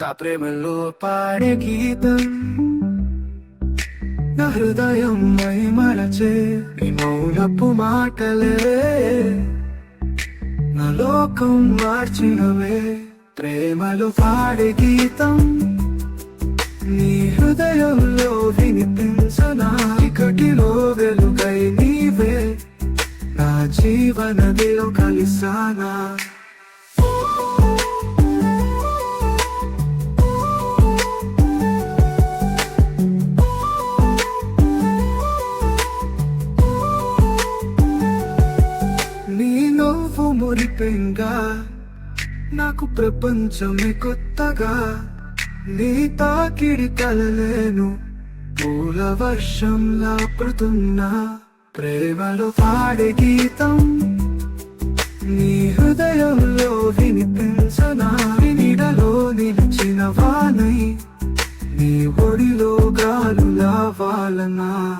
తా ప్రేమలో పాడే గీతం. నా హృదయం మై మరచే నీ మౌనపు మాటలే. నా లోకం మార్చినవే. ప్రేమలో పాడే గీతం. నీ హృదయంలో వినిపించనా. ఇకటిలో వెలుగై నీవే. నా జీవనదిలో కలిసానా. నవ్వు నాకు ప్రపంచమే కొత్తగా. నీ తాకిడి కలలేను. పూల వర్షంలా పడుతున్నా ప్రేమలో పాడే గీతం. నీ హృదయంలో వినిపించనా నీడలో నిలిచిన వానై. నీ ఒడిలో గాలులా వాలనా?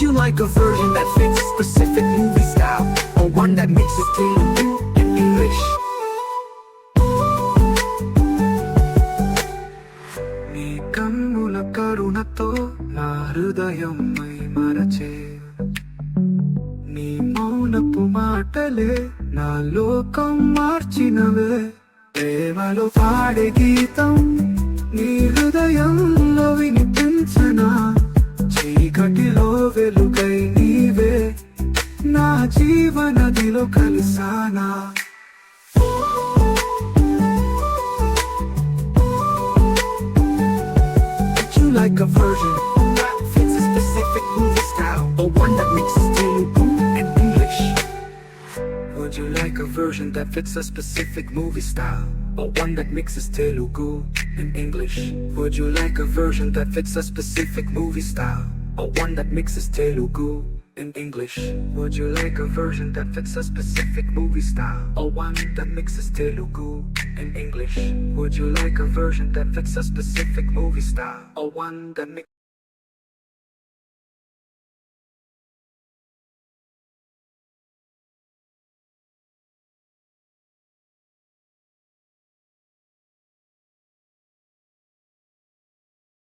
Would you like a version that fits specific movie style or one that mixes Telugu and English? నీ కన్నుల కరుణతో నా హృదయం మై మరచే నీ మౌనపు మాటలే నా లోకం మార్చినవే ప్రేమలో పాడే గీతం నీ హృదయంలో వినిపించనా చీకటిలో జీవనదిలో కలిసానా Would you like a version that fits a specific movie style or one that mixes Telugu and English? Would you like a version that fits a specific movie style? Or one that mixes Telugu and English? Would you like a version that fits a specific movie style? Or one that mixes Telugu and English? Would you like a version that fits a specific movie style? Or one that mixes Telugu and English? Would you like a version that fits a specific movie style? Or one that mixes